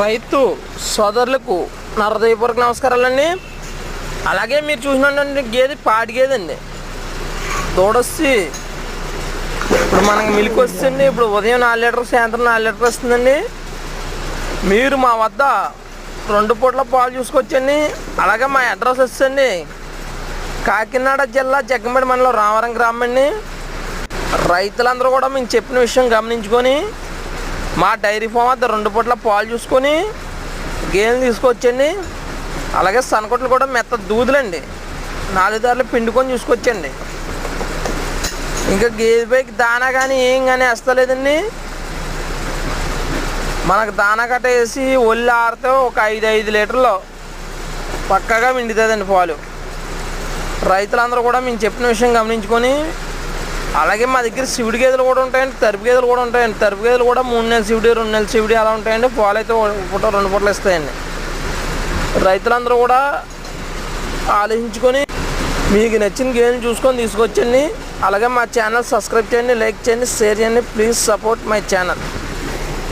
రైతు సోదరులకు నరదయపూర్వక నమస్కారాలండి. అలాగే మీరు చూసినటువంటి గేదె పాడి గేదె అండి. దూడొచ్చి ఇప్పుడు మనకి మిల్క్ వస్తుంది ఇప్పుడు ఉదయం నాలుగు లీటర్ సాయంత్రం నాలుగు లీటర్ వస్తుందండి. మీరు మా వద్ద రెండు పూట్ల పాలు చూసుకొచ్చండి అలాగే మా అడ్రస్ వచ్చండి కాకినాడ జిల్లా జగ్గంపేట మండలం రామవరం గ్రామం అండి. రైతులందరూ కూడా మేము చెప్పిన విషయం గమనించుకొని మా డైరీ ఫామ్ వద్ద రెండు పూట్ల పాలు చూసుకొని గేలు తీసుకొచ్చండి. అలాగే సనకొట్లు కూడా మెత్త దూదులండి. నాలుగు దారులు పిండుకొని చూసుకొచ్చండి. ఇంకా గేదె పైకి దానా కానీ ఏం కానీ వేస్తలేదండి. మనకు దానా కట్ట వేసి ఒళ్ళు ఆరితే ఒక ఐదు ఐదు లీటర్లు పక్కగా మిండుతుందండి పాలు. రైతులందరూ కూడా మేము చెప్పిన విషయం గమనించుకొని అలాగే మా దగ్గర శివుడి గేదెలు కూడా ఉంటాయండి తరుపు గేదెలు కూడా ఉంటాయండి. తరుపు గేదెలు కూడా మూడు నెలల శివుడి రెండు నెలల శివుడి అలా ఉంటాయండి. పాలు అయితే పూట రెండు పూటలు ఇస్తాయండి. రైతులందరూ కూడా ఆలోచించుకొని మీకు నచ్చిన గేమ్ చూసుకొని తీసుకొచ్చండి. అలాగే మా ఛానల్ సబ్స్క్రైబ్ చేయండి లైక్ చేయండి షేర్ చేయండి. Please support my channel.